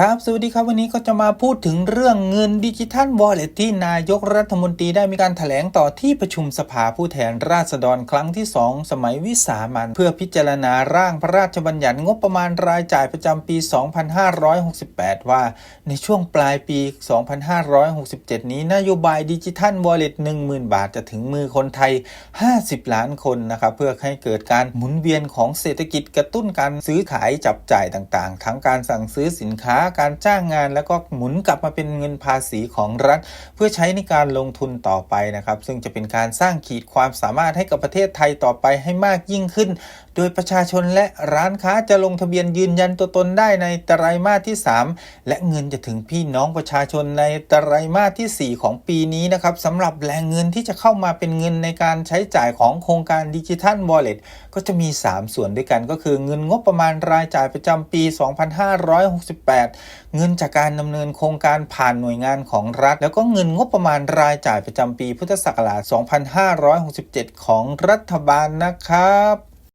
ครับ สวัสดีครับ วันนี้ก็จะมาพูดถึงเรื่องเงินดิจิทัลวอลเล็ตที่นายกรัฐมนตรีได้มีการถแถลงต่อที่ประชุมสภาผู้แทนราษฎรครั้งที่ 2 สมัยวิสามันเพื่อพิจารณาร่างพระราชบัญญัติงบประมาณรายจ่ายประจำปี 2568 ว่า ในช่วงปลายปี 2567 นี้นโยบายดิจิทัลวอลเล็ต10,000 บาทจะถึงมือคนไทย 50 ล้านคนนะครับเพื่อให้เกิดการหมุนเวียนของเศรษฐกิจกระตุ้นการซื้อขายจับจ่ายต่างๆ ทั้งการสั่งซื้อสินค้าการจ้างงาน แล้วก็หมุนกลับมาเป็นเงินภาษีของรัฐ เพื่อใช้ในการลงทุนต่อไปนะครับ ซึ่งจะเป็นการสร้างขีดความสามารถให้กับประเทศไทยต่อไปให้มากยิ่งขึ้น โดยประชาชนและร้านค้าจะลงทะเบียนยืนยันตัวตนได้ในไตรมาสที่ 3 และเงินจะถึงพี่น้องประชาชนในไตรมาสที่ 4 ของปีนี้นะครับสำหรับแรงเงินที่จะเข้ามาเป็นเงินในการใช้จ่ายของโครงการดิจิทัลวอลเล็ตก็จะมี 3 ส่วนด้วยกันก็คือเงินงบประมาณรายจ่ายประจำปี 2568เงินจากการดำเนินโครงการผ่านหน่วยงานของรัฐ แล้วก็เงินงบประมาณรายจ่ายประจำปีพุทธศักราช 2567 ของรัฐบาลนะครับ